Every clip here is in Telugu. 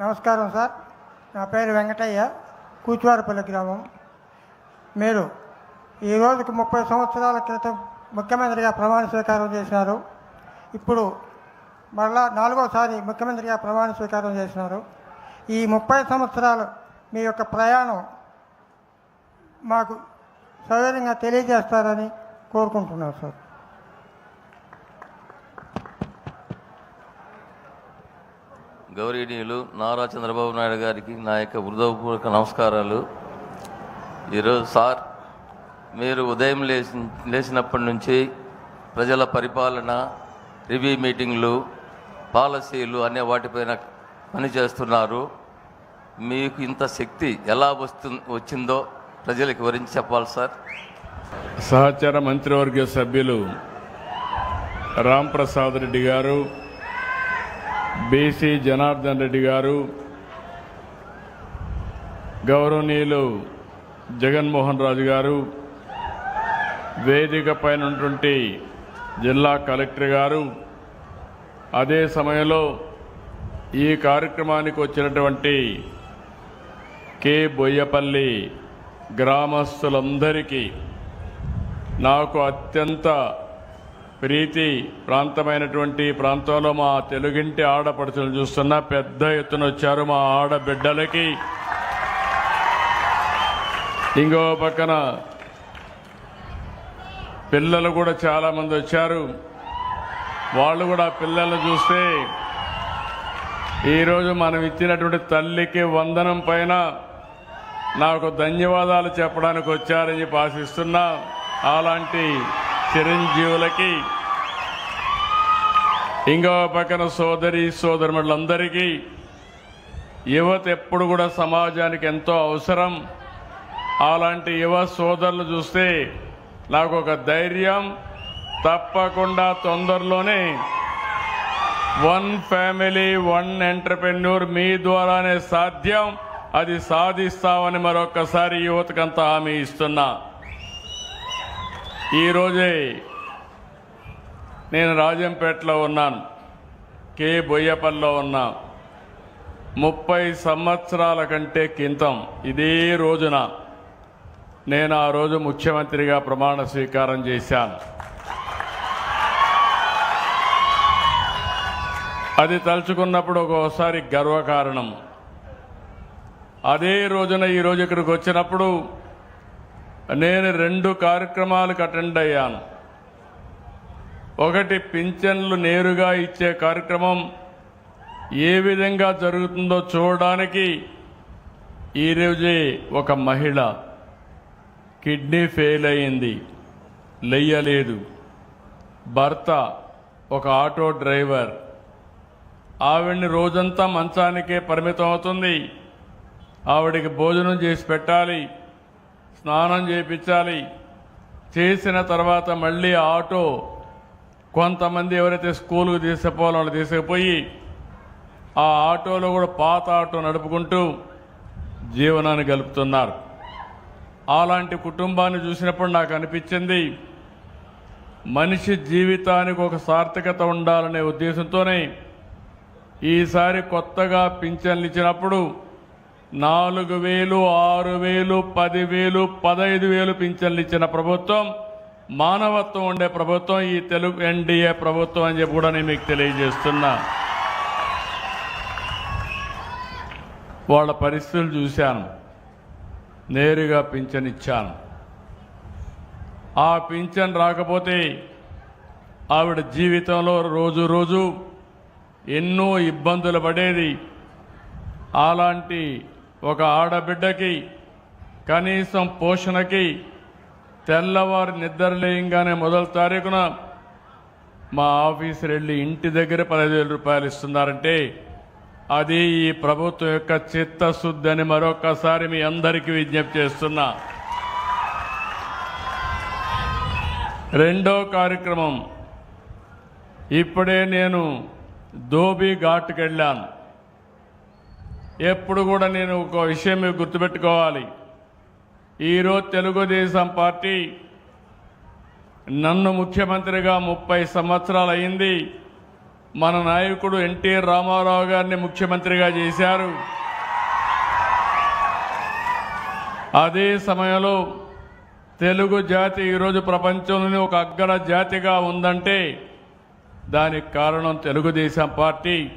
నమస్కారం సార్. నా పేరు వెంకటయ్య కూచువారిపల్లి గ్రామం. మీరు ఈ రోజుకు ముప్పై సంవత్సరాల క్రితం ముఖ్యమంత్రిగా ప్రమాణ స్వీకారం చేసినారు ఇప్పుడు మరలా నాలుగోసారి ముఖ్యమంత్రిగా ప్రమాణ స్వీకారం చేసినారు. ఈ ముప్పై సంవత్సరాలు మీ యొక్క ప్రయాణం మాకు సౌకర్యంగా తెలియజేస్తారని కోరుకుంటున్నాను సార్. గౌరవనీయులు నారా చంద్రబాబు నాయుడు గారికి నా యొక్క హృదయపూర్వక నమస్కారాలు. ఈరోజు సార్ మీరు ఉదయం లేచి లేచినప్పటి నుంచి ప్రజల పరిపాలన రివ్యూ మీటింగ్లు పాలసీలు అనే వాటిపైన పనిచేస్తున్నారు. మీకు ఇంత శక్తి ఎలా వస్తు వచ్చిందో ప్రజలకు వివరించి చెప్పాలి సార్. సహచర మంత్రివర్గ సభ్యులు రాంప్రసాద్ రెడ్డి గారు బీసీ జనార్దన్ రెడ్డి గారు గౌరవనీయులు జగన్మోహన్ రాజు గారు వేదిక పైన ఉన్నటువంటి జిల్లా కలెక్టర్ గారు అదే సమయంలో ఈ కార్యక్రమానికి వచ్చినటువంటి కె. బొయ్యపల్లి గ్రామస్తులందరికీ నాకు అత్యంత ప్రీతి ప్రాంతమైనటువంటి ప్రాంతంలో మా తెలుగింటి ఆడపడుచులు చూస్తున్న పెద్ద ఎత్తున వచ్చారు మా ఆడబిడ్డలకి. ఇంకో పక్కన పిల్లలు కూడా చాలామంది వచ్చారు. వాళ్ళు కూడా పిల్లలను చూస్తే ఈరోజు మనం ఇచ్చినటువంటి తల్లికి వందనం పైన నాకు ధన్యవాదాలు చెప్పడానికి వచ్చారని చెప్పి ఆశిస్తున్నా. అలాంటి చిరంజీవులకి ఇంకో పక్కన సోదరి సోదరులందరికీ యువత ఎప్పుడు కూడా సమాజానికి ఎంతో అవసరం. అలాంటి యువ సోదరులు చూస్తే నాకు ఒక ధైర్యం తప్పకుండా తొందరలోనే వన్ ఫ్యామిలీ వన్ ఎంటర్ప్రెన్యూర్ మీ ద్వారానే సాధ్యం. అది సాధిస్తామని మరొకసారి యువతకంతా హామీ ఇస్తున్నా. ఈరోజే నేను రాజంపేటలో ఉన్నాను. కే. బొయ్యపల్లిలో ఉన్నా ముప్పై సంవత్సరాల కంటే కింతం ఇదే రోజున నేను ఆ రోజు ముఖ్యమంత్రిగా ప్రమాణ స్వీకారం చేశాను. అది తలుచుకున్నప్పుడు ఒక్కోసారి గర్వకారణం. అదే రోజున ఈ రోజు ఇక్కడికి వచ్చినప్పుడు నేను రెండు కార్యక్రమాలకు అటెండ్ అయ్యాను. ఒకటి పింఛన్లు నేరుగా ఇచ్చే కార్యక్రమం. ఏ విధంగా జరుగుతుందో చూడడానికి ఈరోజే ఒక మహిళ కిడ్నీ ఫెయిల్ అయింది. లెయ్యలేదు. భర్త ఒక ఆటో డ్రైవర్. ఆవిడ్ని రోజంతా మంచానికే పరిమితం అవుతుంది ఆవిడికి భోజనం చేసి పెట్టాలి. స్నానం చేయించాలి చేసిన తర్వాత మళ్ళీ ఆటో కొంతమంది ఎవరైతే స్కూల్కి తీసుకుపోవాలో వాళ్ళు తీసుకుపోయి ఆ ఆటోలో కూడా పాత ఆటో నడుపుకుంటూ జీవనాన్ని గలుపుతున్నారు అలాంటి కుటుంబాన్ని చూసినప్పుడు నాకు అనిపించింది మనిషి జీవితానికి ఒక సార్థకత ఉండాలనే ఉద్దేశంతోనే ఈసారి కొత్తగా పింఛన్లు ఇచ్చినప్పుడు నాలుగు వేలు ఆరు వేలు పదివేలు పదహైదు వేలు పింఛన్లు ఇచ్చిన ప్రభుత్వం మానవత్వం ఉండే ప్రభుత్వం ఈ తెలుగు ఎన్డీఏ ప్రభుత్వం అని చెప్పి కూడా నేను మీకు తెలియజేస్తున్నా. వాళ్ళ పరిస్థితులు చూశాను. నేరుగా పింఛన్ ఇచ్చాను. ఆ పింఛన్ రాకపోతే ఆవిడ జీవితంలో రోజు రోజు ఎన్నో ఇబ్బందులు పడేది. అలాంటి ఒక ఆడబిడ్డకి కనీసం పోషణకి తెల్లవారు నిద్రలేయంగానే మొదటి తారీఖున మా ఆఫీసర్ వెళ్ళి ఇంటి దగ్గర పదివేల రూపాయలు ఇస్తున్నారంటే అది ఈ ప్రభుత్వం యొక్క చిత్తశుద్ధి అని మరొకసారి మీ అందరికీ విజ్ఞప్తి చేస్తున్నా. రెండో కార్యక్రమం. ఇప్పుడే నేను దోబీ ఘాట్కి వెళ్ళాను. ఎప్పుడు కూడా నేను ఒక విషయం మీరు గుర్తుపెట్టుకోవాలి. ఈరోజు తెలుగుదేశం పార్టీ నన్ను ముఖ్యమంత్రిగా ముప్పై సంవత్సరాలు అయింది. మన నాయకుడు ఎన్టీఆర్ రామారావు గారిని ముఖ్యమంత్రిగా చేశారు. అదే సమయంలో తెలుగు జాతి ఈరోజు ప్రపంచంలోని ఒక అగ్ర జాతిగా ఉందంటే దానికి కారణం తెలుగుదేశం పార్టీ.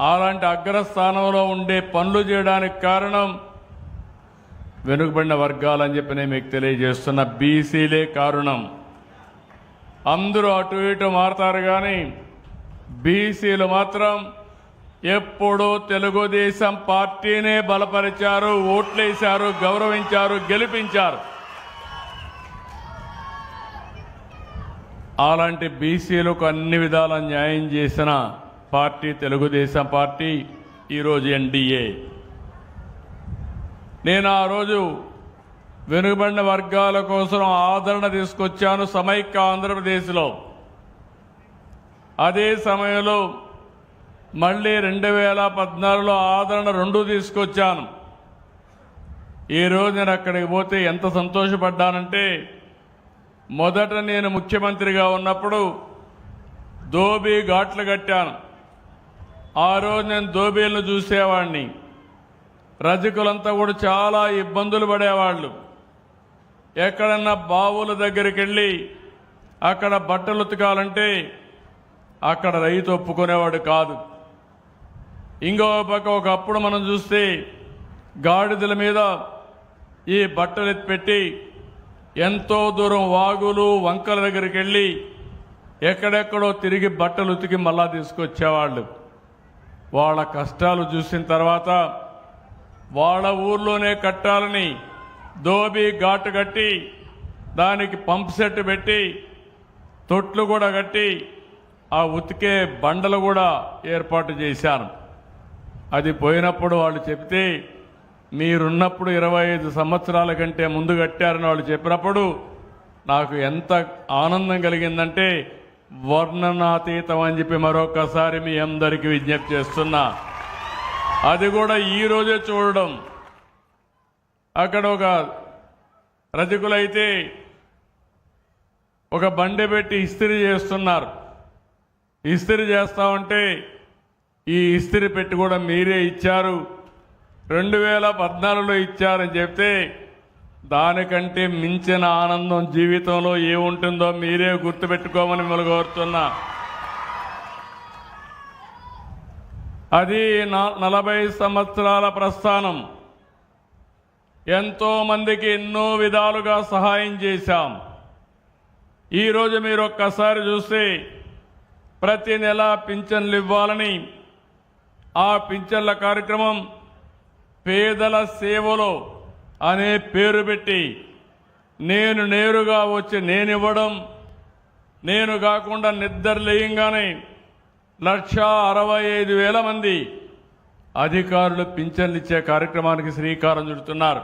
అలాంటి అగ్రస్థానంలో ఉండే పనులు చేయడానికి కారణం వెనుకబడిన వర్గాలని చెప్పి నేను మీకు తెలియజేస్తున్న బీసీలే కారణం. అందరూ అటు ఇటు మారతారు కానీ బీసీలు మాత్రం ఎప్పుడూ తెలుగుదేశం పార్టీనే బలపరిచారు ఓట్లేశారు గౌరవించారు గెలిపించారు. అలాంటి బీసీలకు అన్ని విధాల న్యాయం చేసిన పార్టీ తెలుగుదేశం పార్టీ ఈరోజు ఎన్డీఏ నేను ఆ రోజు వెనుకబడిన వర్గాల కోసం ఆదరణ తీసుకొచ్చాను సమైక్య ఆంధ్రప్రదేశ్లో. అదే సమయంలో మళ్ళీ రెండు వేల పద్నాలుగులో ఆదరణ రెండు తీసుకొచ్చాను. ఈ రోజు నేను అక్కడికి పోతే ఎంత సంతోషపడ్డానంటే మొదట నేను ముఖ్యమంత్రిగా ఉన్నప్పుడు దోబీ ఘాట్లు కట్టాను. ఆ రోజు నేను దోబీలను చూసేవాడిని రజకులంతా కూడా చాలా ఇబ్బందులు పడేవాళ్ళు. ఎక్కడన్నా బావుల దగ్గరికి వెళ్ళి అక్కడ బట్టలు ఉతకాలంటే అక్కడ రైతు ఒప్పుకునేవాడు కాదు. ఇంకో పక్క ఒకప్పుడు మనం చూస్తే గాడిదల మీద ఈ బట్టలు ఎత్తిపెట్టి ఎంతో దూరం వాగులు వంకల దగ్గరికి వెళ్ళి ఎక్కడెక్కడో తిరిగి బట్టలు ఉతికి మళ్ళా తీసుకొచ్చేవాళ్ళు. వాళ్ళ కష్టాలు చూసిన తర్వాత వాళ్ళ ఊర్లోనే కట్టాలని దోబి ఘాటు కట్టి దానికి పంప్ సెట్ పెట్టి తొట్లు కూడా కట్టి ఆ ఉతికే బండలు కూడా ఏర్పాటు చేశాను అది పోయినప్పుడు వాళ్ళు చెప్తే మీరున్నప్పుడు ఇరవై ఐదు సంవత్సరాల కంటే ముందు కట్టారని వాళ్ళు చెప్పినప్పుడు నాకు ఎంత ఆనందం కలిగిందంటే వర్ణనాతీతం అని చెప్పి మరొకసారి మీ అందరికీ విజ్ఞప్తి చేస్తున్నా. అది కూడా ఈ రోజే చూడడం. అక్కడ ఒక రజకులైతే ఒక బండి పెట్టి ఇస్త్రీ చేస్తున్నారు. ఇస్త్రీ చేస్తా ఉంటే ఈ ఇస్త్రీ పెట్టి కూడా మీరే ఇచ్చారు. రెండు వేల పద్నాలుగులో ఇచ్చారని చెప్తే దానికంటే మించిన ఆనందం జీవితంలో ఏముంటుందో మీరే గుర్తుపెట్టుకోమని మిమ్మల్ని కోరుతున్నా. అది నా- నలభై సంవత్సరాల ప్రస్థానం. ఎంతో మందికి ఎన్నో విధాలుగా సహాయం చేశాం. ఈరోజు మీరు ఒక్కసారి చూస్తే ప్రతి నెల పింఛన్లు ఇవ్వాలని ఆ పింఛన్ల కార్యక్రమం పేదల సేవలో అనే పేరు పెట్టి నేను నేరుగా వచ్చి నేను ఇవ్వడం నేను కాకుండా నిద్ర లేయంగానే లక్ష అరవై ఐదు వేల మంది అధికారులు పింఛన్లు ఇచ్చే కార్యక్రమానికి శ్రీకారం చుడుతున్నారు.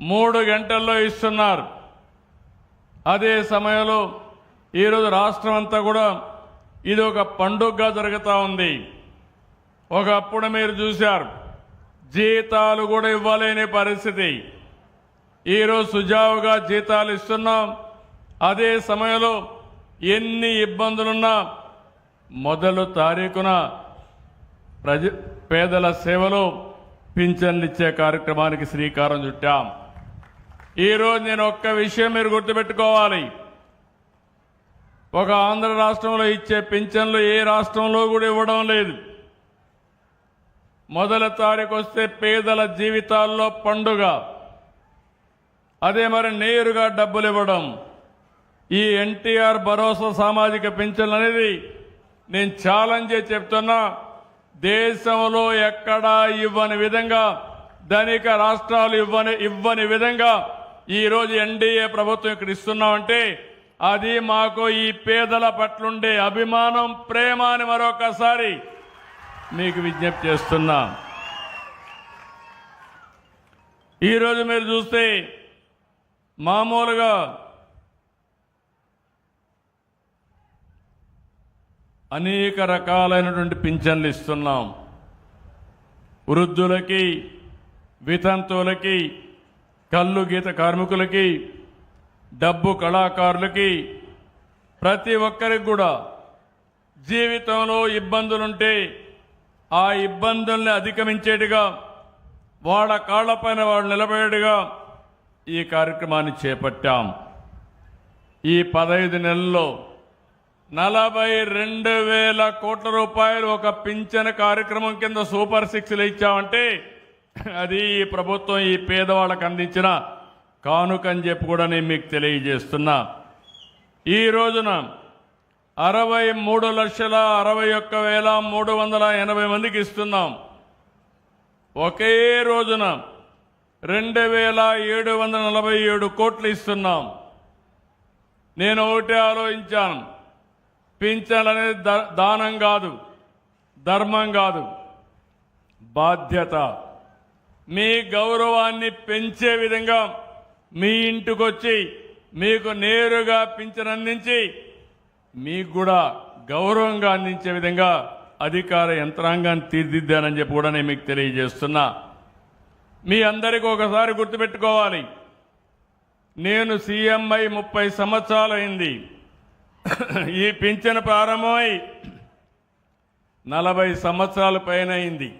మూడు గంటల్లో ఇస్తున్నారు. అదే సమయంలో ఈరోజు రాష్ట్రం అంతా కూడా ఇది ఒక పండుగగా జరుగుతూ ఉంది. ఒకప్పుడు మీరు చూశారు. జీతాలు కూడా ఇవ్వలేని పరిస్థితి. ఈరోజు సుజావుగా జీతాలు ఇస్తున్నాం. అదే సమయంలో ఎన్ని ఇబ్బందులున్నా మొదలు తారీఖున ప్రజ పేదల సేవలో పింఛన్లు ఇచ్చే కార్యక్రమానికి శ్రీకారం చుట్టాం. ఈరోజు నేను ఒక్క విషయం మీరు గుర్తుపెట్టుకోవాలి. ఒక ఆంధ్ర రాష్ట్రంలో ఇచ్చే పింఛన్లు ఏ రాష్ట్రంలో కూడా ఇవ్వడం లేదు. మొదల తారీఖు వస్తే పేదల జీవితాల్లో పండుగ. అదే మరి నేరుగా డబ్బులు ఇవ్వడం ఈ ఎన్టీఆర్ భరోసా సామాజిక పింఛన్ అనేది నేను ఛాలెంజ్ చెప్తున్నా దేశంలో ఎక్కడా ఇవ్వని విధంగా ధనిక రాష్ట్రాలు ఇవ్వని ఇవ్వని విధంగా ఈరోజు ఎన్డీఏ ప్రభుత్వం ఇక్కడ ఇస్తున్నామంటే అది మాకు ఈ పేదల పట్లుండే అభిమానం ప్రేమ అని మరొకసారి మీకు విజ్ఞప్తి చేస్తున్నా. ఈరోజు మీరు చూస్తే మామూలుగా అనేక రకాలైనటువంటి పింఛన్లు ఇస్తున్నాం. వృద్ధులకి వితంతువులకి కళ్ళు గీత కార్మికులకి డబ్బు కళాకారులకి ప్రతి ఒక్కరికి కూడా జీవితంలో ఇబ్బందులుంటే ఆ ఇబ్బందుల్ని అధిగమించేట్టుగా వాళ్ళ కాళ్ళపైన వాళ్ళు నిలబడేట్టుగా ఈ కార్యక్రమాన్ని చేపట్టాం. ఈ పదహైదు నెలల్లో నలభై రెండు వేల కోట్ల రూపాయలు ఒక పింఛన కార్యక్రమం కింద సూపర్ సిక్స్లు ఇచ్చామంటే అది ఈ ప్రభుత్వం ఈ పేదవాళ్ళకు అందించిన కానుకని చెప్పి కూడా నేను మీకు తెలియజేస్తున్నా. ఈ రోజున అరవై మూడు లక్షల అరవై ఒక్క వేల మూడు వందల ఎనభై మందికి ఇస్తున్నాం. ఒకే రోజున రెండు వేల ఏడు వందల నలభై ఏడు కోట్లు ఇస్తున్నాం. నేను ఒకటే ఆలోచించాను. పింఛన్ అనేది దానం కాదు ధర్మం కాదు బాధ్యత. మీ గౌరవాన్ని పెంచే విధంగా మీ ఇంటికొచ్చి మీకు నేరుగా పింఛన్ అందించి మీకు కూడా గౌరవంగా అందించే విధంగా అధికార యంత్రాంగాన్ని తీర్దిద్దానని చెప్పి కూడా నేను మీకు తెలియజేస్తున్నా. మీ అందరికీ ఒకసారి గుర్తుపెట్టుకోవాలి. నేను సీఎంఐ ముప్పై సంవత్సరాలైంది. ఈ పింఛను ప్రారంభమై నలభై సంవత్సరాల పైన అయింది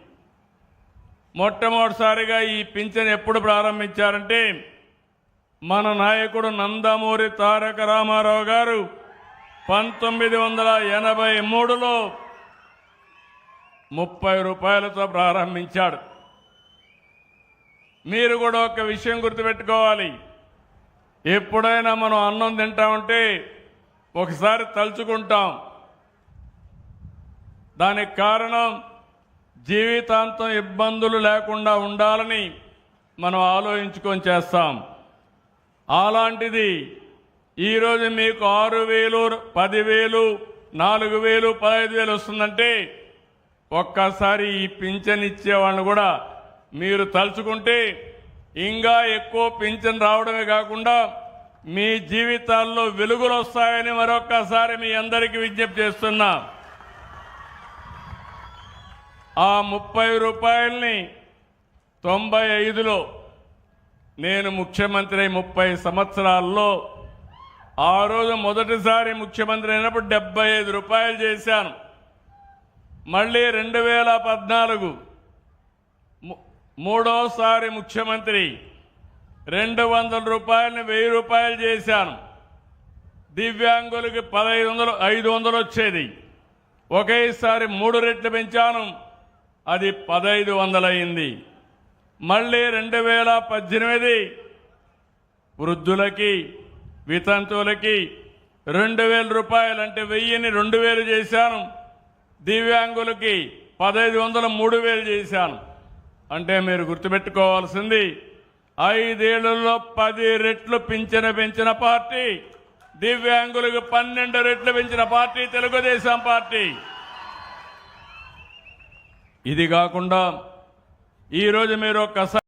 మొట్టమొదటిసారిగా ఈ పింఛను ఎప్పుడు ప్రారంభించారంటే మన నాయకుడు నందమూరి తారక రామారావు గారు పంతొమ్మిది వందల ఎనభై మూడులో ముప్పై రూపాయలతో ప్రారంభించాడు. మీరు కూడా ఒక విషయం గుర్తుపెట్టుకోవాలి. ఎప్పుడైనా మనం అన్నం తింటామంటే ఒకసారి తలుచుకుంటాం. దానికి కారణం జీవితాంతం ఇబ్బందులు లేకుండా ఉండాలని మనం ఆలోచించుకొని చేస్తాం. అలాంటిది ఈరోజు మీకు ఆరు వేలు పదివేలు నాలుగు వేలు పదహైదు వేలు వస్తుందంటే ఒక్కసారి ఈ పింఛన్ ఇచ్చేవాళ్ళని కూడా మీరు తలుచుకుంటే ఇంకా ఎక్కువ పింఛన్ రావడమే కాకుండా మీ జీవితాల్లో వెలుగులు వస్తాయని మరొక్కసారి మీ అందరికీ విజ్ఞప్తి చేస్తున్నా. ఆ ముప్పై రూపాయల్ని తొంభై ఐదులో నేను ముఖ్యమంత్రి ముప్పై సంవత్సరాల్లో ఆ రోజు మొదటిసారి ముఖ్యమంత్రి అయినప్పుడు డెబ్బై ఐదు రూపాయలు చేశాను. మళ్ళీ రెండు వేల పద్నాలుగు మూడోసారి ముఖ్యమంత్రి రెండు వందల రూపాయలని వెయ్యి రూపాయలు చేశాను. దివ్యాంగులకి పదహైదు వందలు ఐదు వందలు వచ్చేది. ఒకేసారి మూడు రెట్లు పెంచాను. అది పదహైదు వందలయ్యింది. మళ్ళీ రెండు వేల పద్దెనిమిది వృద్ధులకి వితంతువులకి రెండు వేల రూపాయలు అంటే వెయ్యిని రెండు వేలు చేశాను. దివ్యాంగులకి పదహైదు వందల మూడు వేలు చేశాను. అంటే మీరు గుర్తుపెట్టుకోవాల్సింది ఐదేళ్ళలో పది రెట్లు పింఛన పెంచిన పార్టీ దివ్యాంగులకు పన్నెండు రెట్లు పెంచిన పార్టీ తెలుగుదేశం పార్టీ. ఇది కాకుండా ఈరోజు మీరు ఒక్కసారి